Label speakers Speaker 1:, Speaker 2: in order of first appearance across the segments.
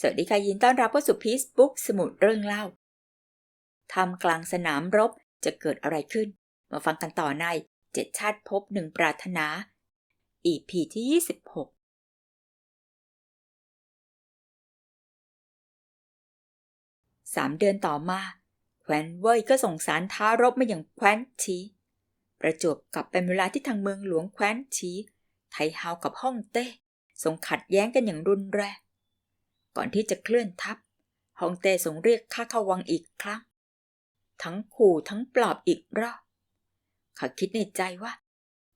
Speaker 1: สวัสดีค่ะยินต้อนรับเข้าสู่พีซบุ๊กสมุดเรื่องเล่าทำกลางสนามรบจะเกิดอะไรขึ้น มาฟังกันต่อในเจ็ดชาติพบหนึ่งปรารถนา EP ที่ 26 สามเดือนต่อมาแคว้นเว่ยก็ส่งสารท้ารบมาอย่างแคว้นชีประจวบกับเป็นเวลาที่ทางเมืองหลวงแคว้นชีไทเฮากับฮ่องเต้ส่งขัดแย้งกันอย่างรุนแรง ก่อนที่จะเคลื่อนทัพฮองเต้ส่งเรียกข้าเข้าวังอีกครั้ง ทั้งขู่ทั้งปลอบอีกรอบ ข้าคิดในใจว่า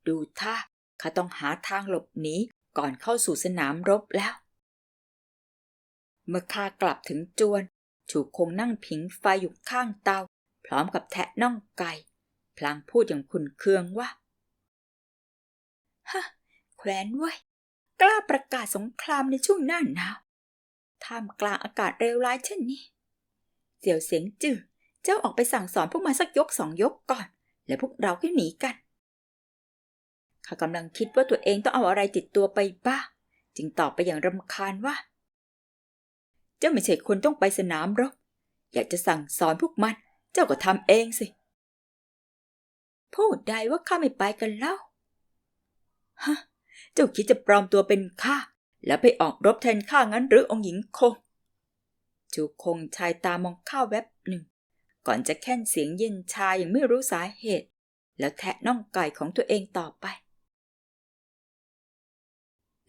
Speaker 1: ดูท่าข้าต้องหาทางหลบหนีก่อนเข้าสู่สนามรบแล้ว เมื่อข้ากลับถึงจวน ถูกคงนั่งผิงไฟอยู่ข้างเตา พร้อมกับแทะน่องไก่ พลางพูดอย่างขุนเคืองว่าฮะแคว้นเว้ย กล้าประกาศสงครามในช่วงหน้าหนาว ท่ามกลางอากาศเลวร้ายเช่นนี้ เสี่ยวเสียงจื้อเจ้าออกไปสั่งสอนพวกมันสักยกสองยกก่อน แล้วพวกเราก็หนีกัน ข้ากำลังคิดว่าตัวเองต้องเอาอะไรติดตัวไปบ้างจึงตอบไปอย่างรำคาญว่า เจ้าไม่ใช่คนต้องไปสนามรบ อยากจะสั่งสอนพวกมัน เจ้าก็ทำเองสิ พูดได้ว่าข้าไม่ไปกันเล่าฮะ เจ้าคิดจะปลอมตัวเป็นข้า แล้วไปออกรบแทนข้างั้นหรือองค์หญิงคง จูคงชายตามองข้าแวบหนึ่ง ก่อนจะแค่นเสียงเย็นชาอย่างไม่รู้สาเหตุ แล้วแทะน่องไก่ของตัวเองต่อไป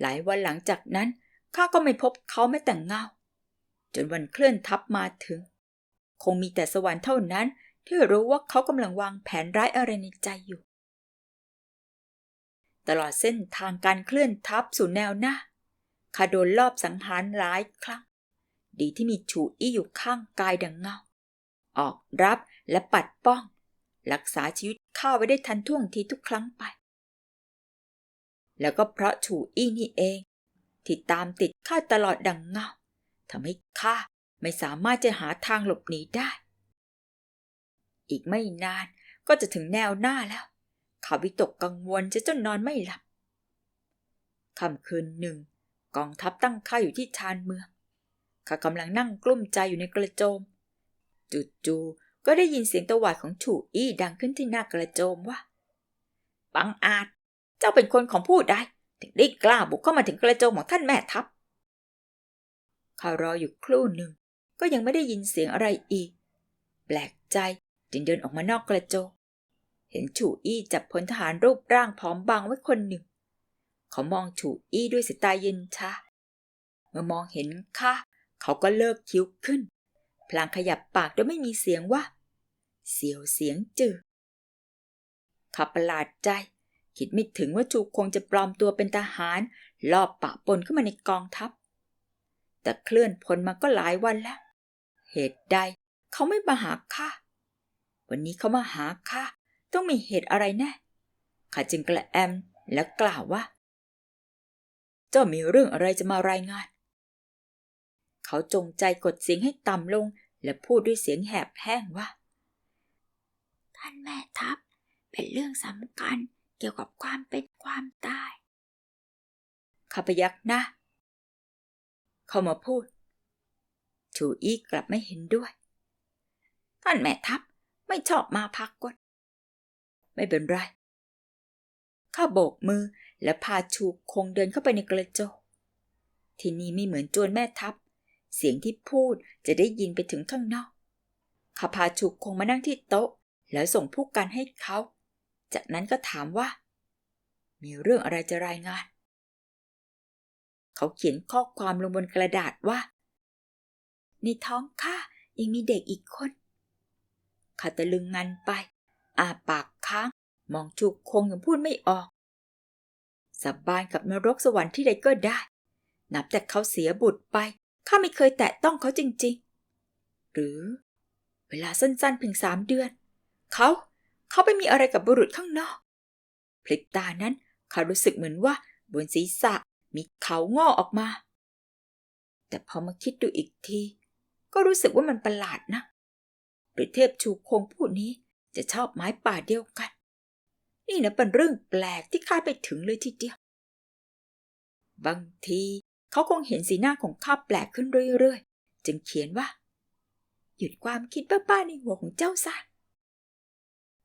Speaker 1: หลายวันหลังจากนั้นข้าก็ไม่พบเขาแม้แต่งเงา จนวันเคลื่อนทัพมาถึง คงมีแต่สวรรค์เท่านั้น ที่รู้ว่าเขากำลังวางแผนร้ายอะไรในใจอยู่ ตลอดเส้นทางการเคลื่อนทัพสู่แนวหน้า ข้าโดนลอบสังหารหลายครั้ง ดีที่มีฉูอี้อยู่ข้างกายดังเงา ออกรับและปัดป้อง รักษาชีวิตข้าไว้ได้ทันท่วงทีทุกครั้งไป แล้วก็เพราะฉูอี้นี่เอง ที่ตามติดข้าตลอดดังเงาทำให้ข้าไม่สามารถจะหาทางหลบหนีได้ อีกไม่นานก็จะถึงแนวหน้าแล้วข้าวิตกกังวลจะจนนอนไม่หลับค่ำคืนหนึ่ง กองทัพตั้งค่ายอยู่ที่ชานเมืองข้ากำลังนั่งกลุ้มใจอยู่ในกระโจม จู่ๆก็ได้ยินเสียงตะหวาดของฉูอี้ดังขึ้นที่หน้ากระโจมว่าบังอาจ เจ้าเป็นคนของผู้ใดถึงได้กล้าบุกเข้ามาถึงกระโจมของท่านแม่ทัพข้ารออยู่ครู่หนึ่ง ก็ยังไม่ได้ยินเสียงอะไรอีก แปลกใจจึงเดินออกมานอกกระโจมเห็นฉูอี้จับพลทหารรูปร่างผอมบางไว้คนหนึ่ง เขามองฉูอี้ด้วยสายตาเย็นชาเมื่อมองเห็นข้าเขาก็เลิกคิ้วขึ้น พลางขยับปากโดยไม่มีเสียงว่า เสียวเสียงจืดข้าประหลาดใจ คิดไม่ถึงว่าจูคงจะปลอมตัวเป็นทหาร ลอบปะปนเข้ามาในกองทัพ แต่เคลื่อนพลมาก็หลายวันแล้ว เหตุใดเขาไม่มาหาข้าวันนี้เขามาหาข้าต้องมีเหตุอะไรแน่ข้าจึงกระแอมแล้วกล่าวว่า เจ้ามีเรื่องอะไรจะมารายงาน เขาจงใจกดเสียงให้ต่ำลงและพูดด้วยเสียงแหบแห้งว่า ท่านแม่ทัพเป็นเรื่องสำคัญเกี่ยวกับความเป็นความตายข้าพยักหน้าเขามาพูด ชูอี้กลับไม่เห็นด้วย ท่านแม่ทัพไม่ชอบมาพักกนไม่เป็นไรข้าโบกมือ และพาชูคงเดินเข้าไปในกระจก ที่นี่ไม่เหมือนโจรแม่ทัพ เสียงที่พูดจะได้ยินไปถึงข้างนอกข้าพาชูคงมานั่งที่โต๊ะ แล้วส่งผู้กันให้เขา จากนั้นก็ถามว่า มีเรื่องอะไรจะรายงาน เขาเขียนข้อความลงบนกระดาษว่า ในท้องข้ายังมีเด็กอีกคนข้าตะลึงงันไป อาปากค้าง มองจูคงยังพูดไม่ออก สบานกับนรกสวรรค์ที่ใดก็ได้ นับแต่เขาเสียบุตรไป ข้าไม่เคยแตะต้องเขาจริง ๆ หรือ เวลาสั้นๆเพียงสามเดือน เขา เขาไปมีอะไรกับบุรุษข้างนอก พลิบตานั้นข้ารู้สึกเหมือนว่าบนศีรษะมีเขางอกออกมา แต่พอมาคิดดูอีกที ก็รู้สึกว่ามันประหลาดนะหรือเทพชูคงผู้นี้จะชอบไม้ป่าเดียวกัน นี่นะเป็นเรื่องแปลกที่คาดไปถึงเลยทีเดียว บางทีเขาคงเห็นสีหน้าของข้าแปลกขึ้นเรื่อยๆ จึงเขียนว่า หยุดความคิดบ้าๆในหัวของเจ้าซะ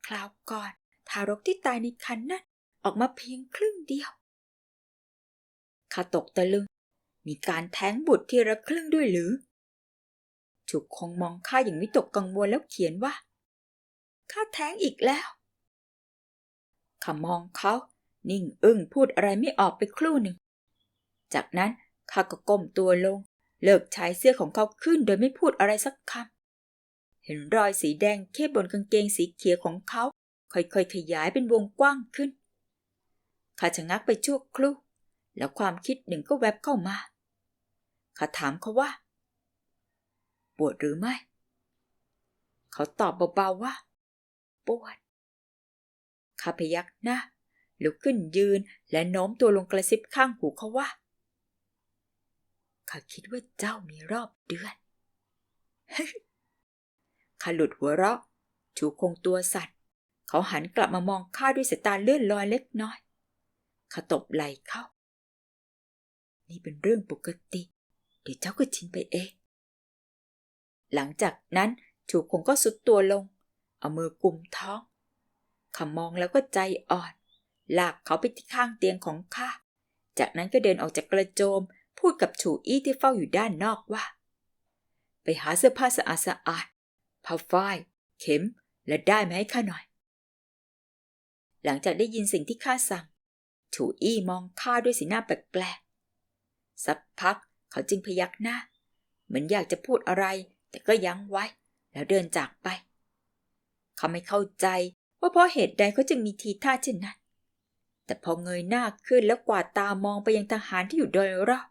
Speaker 1: คราวก่อน ทารกที่ตายในคันนั้นออกมาเพียงครึ่งเดียวข้าตกตะลึง มีการแท้งบุตรที่ละครึ่งด้วยหรือฉุกคงมองข้าอย่างวิตกกังวลแล้วเขียนว่า ข้าแท้งอีกแล้ว ขามองเขา นิ่งอึ้งพูดอะไรไม่ออกไปครู่หนึ่ง จากนั้นข้าก็ก้มตัวลง เลิกชายเสื้อของเขาขึ้นโดยไม่พูดอะไรสักคำ เห็นรอยสีแดงเข้บนกางเกงสีเขียวของเขา ค่อยๆขยายเป็นวงกว้างขึ้น ข้าชะงักไปชั่วครู่ แล้วความคิดหนึ่งก็แวบเข้ามา ข้าถามเขาว่า ปวดหรือไม่ เขาตอบเบาๆว่า ปวด ข้าพยักหน้าลุกขึ้นยืนและโน้มตัวลงกระซิบข้างหูเขาว่า ข้าคิดว่าเจ้ามีรอบเดือน ข้าหลุดหัวเราะ ชูคงตัวสัตว์เขาหันกลับมามองข้าด้วยสายตาเลื่อนลอยเล็กน้อยข้าตบไหล่เขา นี่เป็นเรื่องปกติ เดี๋ยวเจ้าก็ชินไปเอง หลังจากนั้น ชูคงก็สุดตัวลง เอามือกุมท้อง ข้ามองแล้วก็ใจอ่อน ลากเขาไปที่ข้างเตียงของข้า จากนั้นก็เดินออกจากกระโจม พูดกับฉูอี้ที่เฝ้าอยู่ด้านนอกว่า ไปหาเสื้อผ้าสะอาดสะอาดผ้าฝ้าย เข็ม และได้ไมาให้ข้าหน่อย หลังจากได้ยินสิ่งที่ข้าสั่ง ฉูอี้มองข้าด้วยสีหน้าแปลกๆ สักพักเขาจึงพยักหน้า เหมือนอยากจะพูดอะไร แต่ก็ยั้งไว้ แล้วเดินจากไป เขาไม่เข้าใจ ว่าเพราะเหตุใดเขาจึงมีทีท่าเช่นนั้น แต่พอเงยหน้าขึ้นแล้วกวาดตามองไปยังทหารที่อยู่โดยรอบ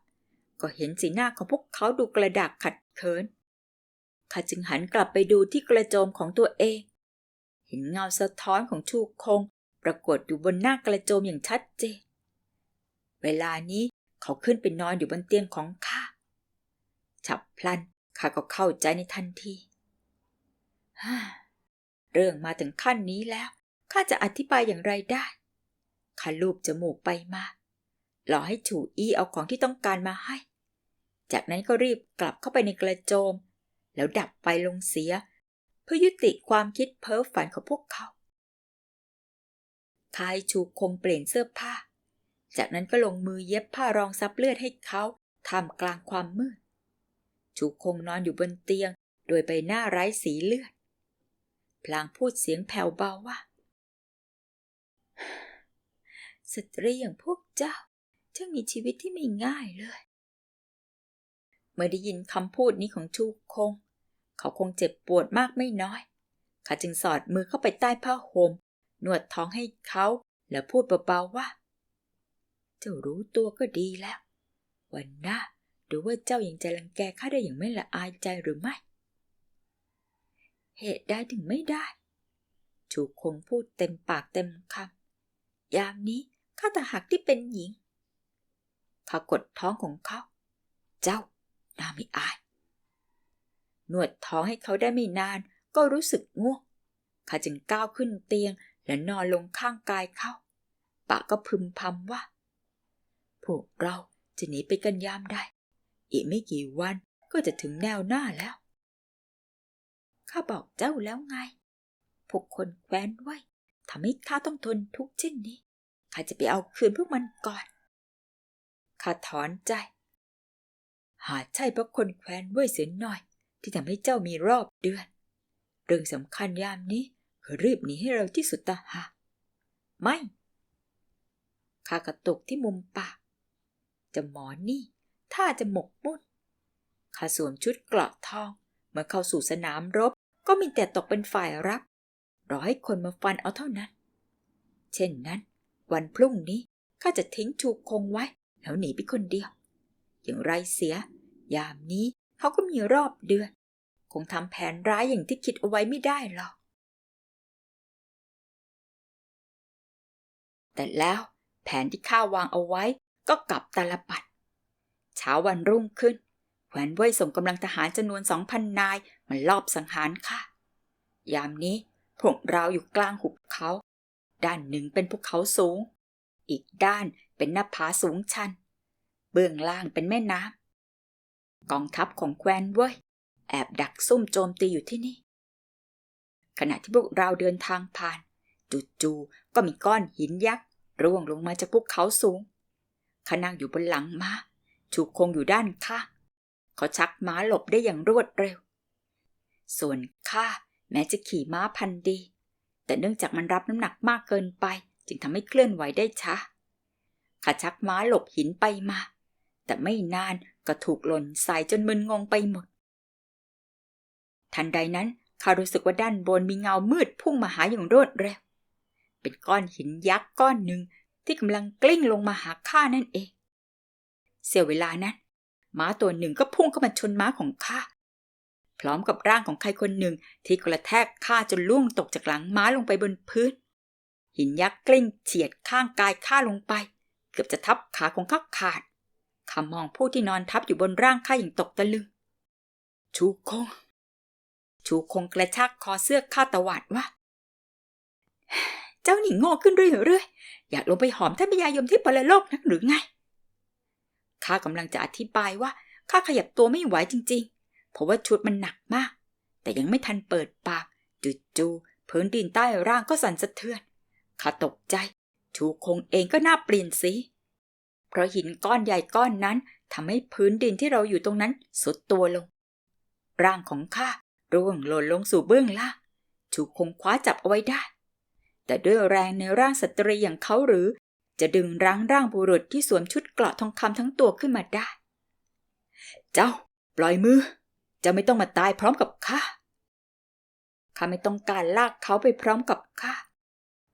Speaker 1: ก็เห็นสีหน้าของพวกเขาดูกระดากขัดเคินข้าจึงหันกลับไปดูที่กระโจมของตัวเอง เห็นเงาสะท้อนของชูคง ปรากฏอยู่บนหน้ากระโจมอย่างชัดเจน เวลานี้เขาขึ้นไปนอนอยู่บนเตียงของข้า ฉับพลันข้าก็เข้าใจในทันทีฮ่า เรื่องมาถึงขั้นนี้แล้ว ข้าจะอธิบายอย่างไรได้ข้าลูบจมูกไปมา หล่อให้ฉูอี้เอาของที่ต้องการมาให้ จากนั้นก็รีบกลับเข้าไปในกระโจม แล้วดับไฟลงเสีย เพื่อยุติความคิดเพ้อฝันของพวกเขาคายชูคงเปลี่ยนเสื้อผ้า จากนั้นก็ลงมือเย็บผ้ารองซับเลือดให้เขาท่ามกลางความมืด ชูคงนอนอยู่บนเตียง โดยใบหน้าไร้สีเลือด พลางพูดเสียงแผ่วเบาว่า สตรีอย่างพวกเจ้าช่างมีชีวิตที่ไม่ง่ายเลย เมื่อได้ยินคำพูดนี้ของชูคง เขาคงเจ็บปวดมากไม่น้อยข้าจึงสอดมือเข้าไปใต้ผ้าห่มนวดท้องให้เขาแล้วพูดเบาๆว่า เจ้ารู้ตัวก็ดีแล้ว วันหน้าดูว่าเจ้ายังจะรังแกข้าได้อย่างไม่ละอายใจหรือไม่ เหตุใดถึงไม่ได้ชูคงพูดเต็มปากเต็มคำยามนี้ข้าต่าหากที่เป็นหญิงข้ากดท้องของเขา เจ้าน่าไม่อายนวดท้องให้เขาได้ไม่นานก็รู้สึกง่วงข้าจึงก้าวขึ้นเตียงและนอนลงข้างกายเขาปากก็พึมพำว่า พวกเราจะหนีไปกันยามได้ อีกไม่กี่วันก็จะถึงแนวหน้าแล้ว ข้าบอกเจ้าแล้วไง พวกคนแคว้นไว้ทำให้ข้าต้องทนทุกข์เช่นนี้ ข้าจะไปเอาคืนพวกมันก่อน ข้าถอนใจ หาใช่เพราะคนแคว้นไว้เสียหน่อย ที่ทำให้เจ้ามีรอบเดือน เรื่องสำคัญยามนี้คือรีบหนีให้เร็วที่สุดตาหากไม่ ข้ากระตุกที่มุมปากจะหมอนี่ถ้าจะหมกมุ่นข้าสวมชุดเกราะทองเมื่อเข้าสู่สนามรบ ก็มีแต่ตกเป็นฝ่ายรับ รอให้คนมาฟันเอาเท่านั้น เช่นนั้น วันพรุ่งนี้ข้าจะทิ้งชูคงไว้ แล้วหนีไปคนเดียว อย่างไรเสีย ยามนี้เขาก็มีรอบเดือน คงทำแผนร้ายอย่างที่คิดเอาไว้ไม่ได้หรอก แต่แล้วแผนที่ข้าวางเอาไว้ก็กลับตาลปัด เช้าวันรุ่งขึ้นแขวนเว่ยส่งกำลังทหารจำนวนสองพันนาย มันลอบสังหารข้ายามนี้พวกเราอยู่กลางหุบเขา ด้านหนึ่งเป็นภูเขาสูง อีกด้านเป็นหน้าผาสูงชัน เบื้องล่างเป็นแม่น้ำกองทัพของแควนเว้ย แอบดักซุ่มโจมตีอยู่ที่นี่ ขณะที่พวกเราเดินทางผ่านจู่ๆก็มีก้อนหินยักษ์ร่วงลงมาจากภูเขาสูงขนั่งอยู่บนหลังม้าชูคงอยู่ด้านข้างเขาชักม้าหลบได้อย่างรวดเร็ว ส่วนข้าแม้จะขี่ม้าพันดี แต่เนื่องจากมันรับน้ำหนักมากเกินไป จึงทำให้เคลื่อนไหวได้ช้าข้าชักม้าหลบหินไปมา แต่ไม่นานก็ถูกหล่นใส่จนมึนงงไปหมด ทันใดนั้นข้ารู้สึกว่าด้านบนมีเงามืดพุ่งมาหาอย่างรวดเร็ว เป็นก้อนหินยักษ์ก้อนหนึ่งที่กำลังกลิ้งลงมาหาข้านั่นเอง เสียเวลานั้นม้าตัวหนึ่งก็พุ่งเข้ามาชนม้าของข้า ร้อมกับร่างของใครคนหนึ่งที่กระแทกข้าจนล่วงตกจากหลังม้าลงไปบนพื้น หินยักษ์กลิ้งเฉียดข้างกายข้าลงไป เกือบจะทับขาของข้าขาดข้ามองผู้ที่นอนทับอยู่บนร่างข้าอย่างตกตะลึง ชูคง ชูคงกระชากคอเสื้อข้าตวาดว่าเจ้าหนิงโง่ขึ้นเรื่อยๆ อยากลงไปหอมท่านพญายมที่ปรโลกนักหรือไง ข้ากำลังจะอธิบายว่าข้าขยับตัวไม่ไหวจริง เพราะว่าชุดมันหนักมาก แต่ยังไม่ทันเปิดปากจู่ๆพื้นดินใต้ร่างก็สั่นสะเทือนข้าตกใจ ชูคงเองก็น่าเปลี่ยนสีเพราะหินก้อนใหญ่ก้อนนั้นทำให้พื้นดินที่เราอยู่ตรงนั้นสุดตัวลง ร่างของข้าร่วงหล่นลงสู่เบื้องล่างชูคงคว้าจับเอาไว้ได้ แต่ด้วยแรงในร่างสตรีอย่างเขาหรือ จะดึงรั้งร่างบุรุษที่สวมชุดเกราะทองคำทั้งตัวขึ้นมาได้ เจ้า ปล่อยมือ จ้าไม่ต้องมาตายพร้อมกับข้า ข้าไม่ต้องการลากเขาไปพร้อมกับข้า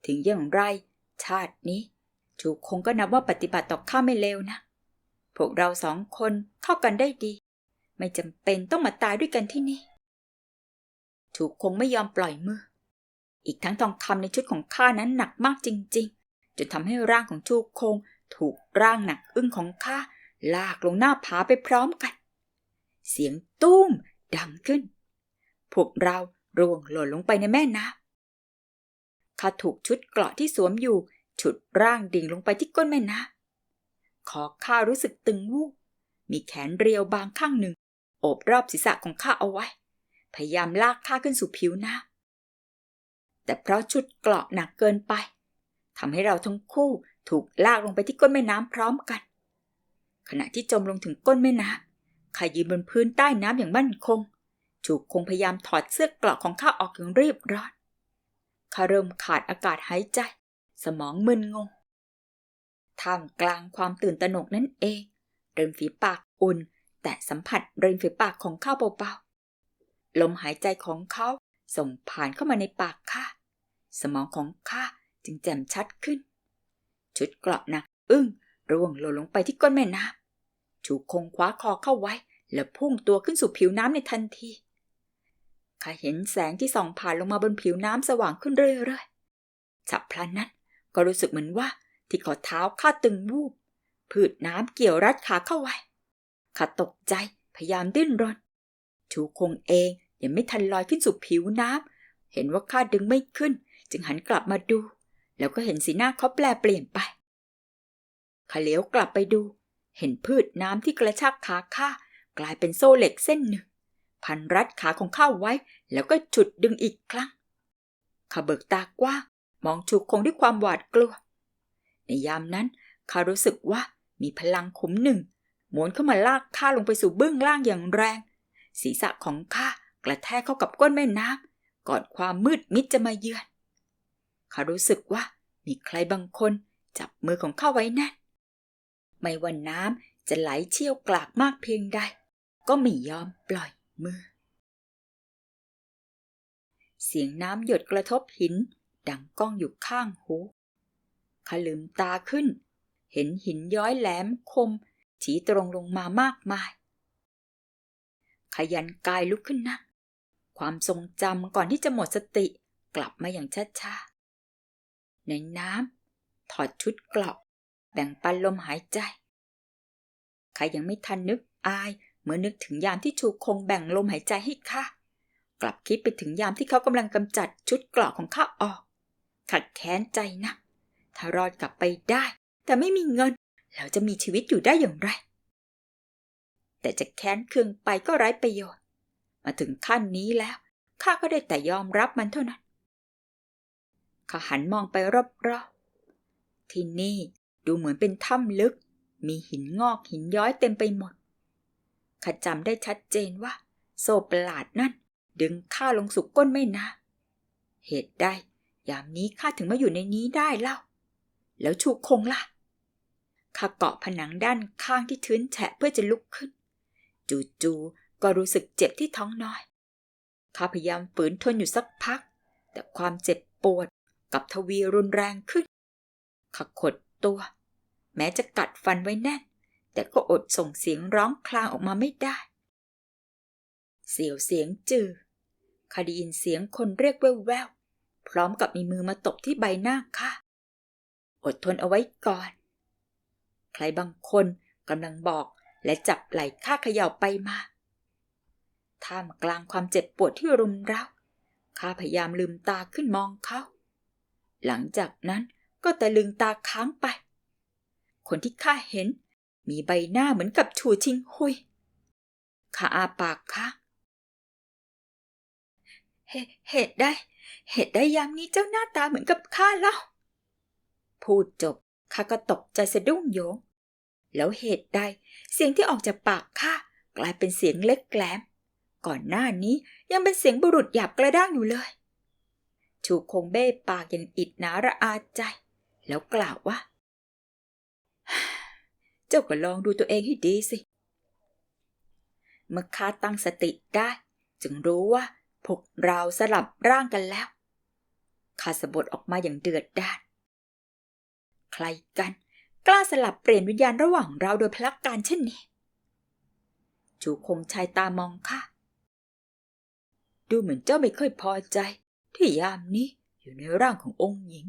Speaker 1: ถึงอย่างไร ชาตินี้ชูคงก็นับว่าปฏิบัติต่อข้าไม่เลวนะ พวกเราสองคนเข้ากันได้ดี ไม่จำเป็นต้องมาตายด้วยกันที่นี่ชูคงไม่ยอมปล่อยมือ อีกทั้งทองคำในชุดของข้านั้นหนักมากจริง ๆ จนทำให้ร่างของชูคงถูกร่างหนักอึ้งของข้าลากลงหน้าผาไปพร้อมกัน เสียงตุ้มดังขึ้น พวกเราร่วงหล่นลงไปในแม่น้ำข้าถูกชุดเกราะที่สวมอยู่ ฉุดร่างดิ่งลงไปที่ก้นแม่น้ำขอข้ารู้สึกตึงวูบมีแขนเรียวบางข้างหนึ่ง โอบรอบศีรษะของข้าเอาไว้ พยายามลากข้าขึ้นสู่ผิวน้ำแต่เพราะชุดเกราะหนักเกินไปทำให้เราทั้งคู่ถูกลากลงไปที่ก้นแม่น้ำพร้อมกัน ขณะที่จมลงถึงก้นแม่น้ำ ข้ายืนบนพื้นใต้น้ำอย่างมั่นคง จูกคงพยายามถอดเสื้อกราะของข้าออกอย่างรีบร้อนข้าเริ่มขาดอากาศหายใจ สมองมึนงง ท่ามกลางความตื่นตระหนกนั่นเอง เริมฝีปากอุ่น แต่สัมผัสริมฝีปากของข้าเบาๆ ลมหายใจของเขาส่งผ่านเข้ามาในปากข้า สมองของข้าจึงแจ่มชัดขึ้น ชุดเกราะหนักอึ้งร่วงหล่นลงไปที่ก้นแม่น้ำ ชูคงคว้าคอเข้าไว้ แล้วพุ่งตัวขึ้นสู่ผิวน้ำในทันทีข้าเห็นแสงที่ส่องผ่านลงมาบนผิวน้ำสว่างขึ้นเรื่อยๆฉับพลันนั้นก็รู้สึกเหมือนว่าที่ข้อเท้าข้าตึงวูบพืชน้ำเกี่ยวรัดขาเข้าไว้ข้าตกใจพยายามดิ้นรน ชูคงเองยังไม่ทันลอยขึ้นสู่ผิวน้ำเห็นว่าข้าดึงไม่ขึ้น จึงหันกลับมาดู แล้วก็เห็นสีหน้าเขาแปลเปลี่ยนไปข้าเลี้ยวกลับไปดู เห็นพืชน้ำที่กระชากขาข้ากลายเป็นโซ่เหล็กเส้นหนึ่ง พันรัดขาของข้าไว้ แล้วก็ฉุดดึงอีกครั้งข้าเบิกตากว้างมองชูคงด้วยความหวาดกลัว ในยามนั้นข้ารู้สึกว่ามีพลังขุมหนึ่งหม้วนเข้ามาลากข้าลงไปสู่เบื้องล่างอย่างแรง ศีรษะของข้ากระแทกเข้ากับก้นแม่น้ำก่อนความมืดมิดจะมาเยือนข้ารู้สึกว่ามีใครบางคนจับมือของข้าไว้แน่น ไม่ว่าน้ำจะไหลเชี่ยวกลากมากเพียงใด ก็ไม่ยอมปล่อยมือ เสียงน้ำหยดกระทบหิน ดังก้องอยู่ข้างหูขลืมตาขึ้น เห็นหินย้อยแหลมคมชี้ตรงลงมามากมาย ขยันกายลุกขึ้นนั่งความทรงจำก่อนที่จะหมดสติกลับมาอย่างช้าๆในน้ำถอดชุดเกราะ แบ่งปันลมหายใจ ใครยังไม่ทันนึกอาย เมื่อนึกถึงยามที่ชูคงแบ่งลมหายใจให้ข้ากลับคิดไปถึงยามที่เขากำลังกำจัดชุดเกราะของข้าออก ขัดแค้นใจนะถ้ารอดกลับไปได้ แต่ไม่มีเงินแล้วจะมีชีวิตอยู่ได้อย่างไร แต่จะแค้นเคืองไปก็ไร้ประโยชน์ มาถึงขั้นนี้แล้วข้าก็ได้แต่ยอมรับมันเท่านั้นข้าหันมองไปรอบๆที่นี่ ดูเหมือนเป็นถ้ำลึก มีหินงอกหินย้อยเต็มไปหมดข้าจำได้ชัดเจนว่า โซ่ประหลาดนั่น ดึงข้าลงสู่ก้นไม่นาเหตุใดยามนี้ข้าถึงมาอยู่ในนี้ได้เล่า แล้วชูคงล่ะข้าเกาะผนังด้านข้างที่ทื้นแฉะเพื่อจะลุกขึ้น จู่ๆก็รู้สึกเจ็บที่ท้องน้อยข้าพยายามฝืนทนอยู่สักพัก แต่ความเจ็บปวดกับทวีรุนแรงขึ้นข้าขดตัว แม้จะกัดฟันไว้แน่น แต่ก็อดส่งเสียงร้องคลางออกมาไม่ได้ เสียวเสียงจือข้าได้ยินเสียงคนเรียกแว่วๆพร้อมกับมีมือมาตบที่ใบหน้าข้าอดทนเอาไว้ก่อน ใครบางคนกำลังบอกและจับไหล่ข้าเขย่าไปมา ท่ามกลางความเจ็บปวดที่รุมเร้า ข้าพยายามลืมตาขึ้นมองเขา หลังจากนั้นก็แต่ลืมตาค้างไป คนที่ข้าเห็น มีใบหน้าเหมือนกับชูชิงหุยข้าอาปากค้าเหเหตุได้ เหตุได้ยามนี้เจ้าหน้าตาเหมือนกับข้าเล่า พูดจบข้าก็ตกใจสะดุ้งโยง แล้วเหตุใดเสียงที่ออกจากปากข้ากลายเป็นเสียงเล็กแกลม ก่อนหน้านี้ยังเป็นเสียงบุรุษหยาบกระด้างอยู่เลย ชูคงเบ้ปากอย่างอิดหนาระอาใจ แล้วกล่าวว่า เจ้าก็ลองดูตัวเองให้ดีสิ เมื่อข้าตั้งสติได้ จึงรู้ว่าพวกเราสลับร่างกันแล้วข้าสะบดออกมาอย่างเดือดดาลใครกัน กล้าสลับเปลี่ยนวิญญาณระหว่างเราโดยพลักการเช่นนี้ จูคงชายตามองข้าดูเหมือนเจ้าไม่ค่อยพอใจ ที่ยามนี้อยู่ในร่างขององค์หญิง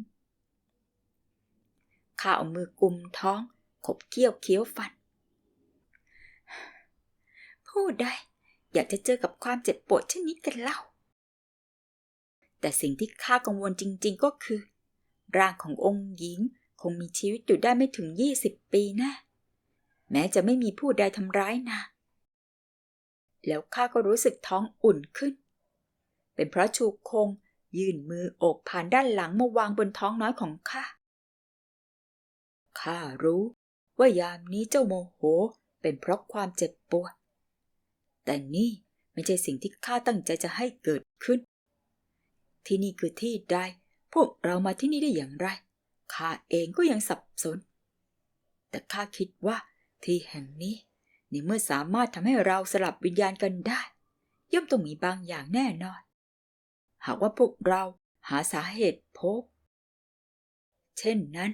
Speaker 1: ข้าเอามือกุมท้อง ขบเคี้ยวเคี้ยวฟัน ผู้ใดอยากจะเจอกับความเจ็บปวดเช่นนี้กันเล่า แต่สิ่งที่ข้ากังวลจริง ๆก็คือ ร่างขององค์หญิงคงมีชีวิตอยู่ได้ไม่ถึงยี่สิบปีนะ แม้จะไม่มีผู้ใดทำร้ายนางแล้วข้าก็รู้สึกท้องอุ่นขึ้น เป็นเพราะชูคงยื่นมือโอบผ่านด้านหลังมาวางบนท้องน้อยของข้า ข้ารู้ ว่ายามนี้เจ้าโมโหเป็นเพราะความเจ็บปวด แต่นี่ไม่ใช่สิ่งที่ข้าตั้งใจจะให้เกิดขึ้น ที่นี่คือที่ใด พวกเรามาที่นี่ได้อย่างไร ข้าเองก็ยังสับสน แต่ข้าคิดว่าที่แห่งนี้ในเมื่อสามารถทำให้เราสลับวิญญาณกันได้ ย่อมต้องมีบางอย่างแน่นอน หากว่าพวกเราหาสาเหตุพบ เช่นนั้น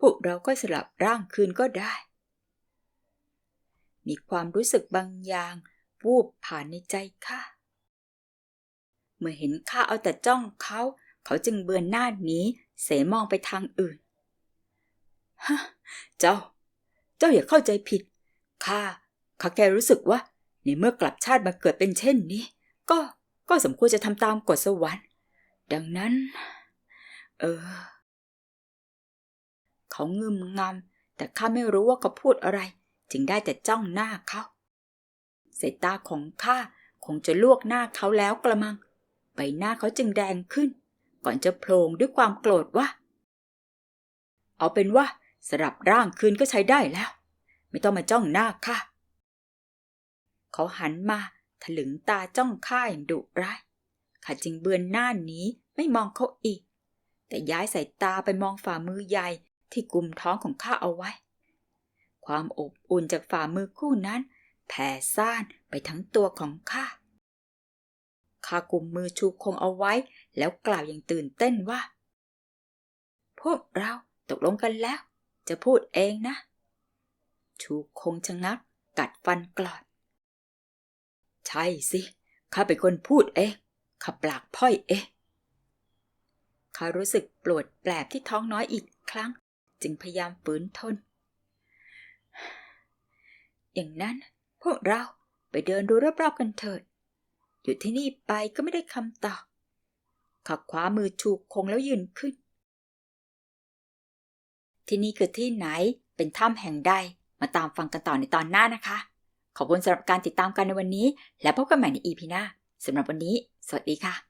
Speaker 1: พวกเราก็สลับร่างคืนก็ได้ มีความรู้สึกบางอย่างวูบผ่านในใจข้าเมื่อเห็นข้าเอาแต่จ้องเขา เขาจึงเบือนหน้าหนีเสมองไปทางอื่น ฮะ เจ้า เจ้าอย่าเข้าใจผิด ข้า ข้าแค่รู้สึกว่า ในเมื่อกลับชาติมาเกิดเป็นเช่นนี้ ก็ ก็สมควรจะทำตามกฎสวรรค์ ดังนั้น เออ เขางึมงำแต่ข้าไม่รู้ว่าเขาพูดอะไร จึงได้แต่จ้องหน้าเขาสายตาของข้าคงจะลวกหน้าเขาแล้วกระมัง ใบหน้าเขาจึงแดงขึ้น ก่อนจะโผล่ด้วยความโกรธว่า เอาเป็นว่าสลับร่างคืนก็ใช้ได้แล้ว ไม่ต้องมาจ้องหน้าข้าเขาหันมาถลึงตาจ้องข้าอย่างดุร้ายข้าจึงเบือนหน้าหนีไม่มองเขาอีก แต่ย้ายสายตาไปมองฝ่ามือใหญ่ ที่กุมท้องของข้าเอาไว้ ความอบอุ่นจากฝ่ามือคู่นั้น แผ่ซ่านไปทั้งตัวของข้าข้ากุมมือชูคงเอาไว้ แล้วกล่าวอย่างตื่นเต้นว่า พวกเราตกลงกันแล้ว จะพูดเองนะ ชูคงชะงัก กัดฟันกรอด ใช่สิข้าเป็นคนพูดเองข้าปากพ่อยเองข้ารู้สึกปวดแปลบที่ท้องน้อยอีกครั้ง จึงพยายามฝืนทน อย่างนั้นพวกเราไปเดินดูรอบๆกันเถิด อยู่ที่นี่ไปก็ไม่ได้คำตอบขับคว้ามือชูคงแล้วยืนขึ้น ที่นี่คือที่ไหนเป็นถ้ำแห่งใด มาตามฟังกันต่อในตอนหน้านะคะ ขอบคุณสำหรับการติดตามกันในวันนี้ และพบกันใหม่ใน EP หน้าสำหรับวันนี้ สวัสดีค่ะ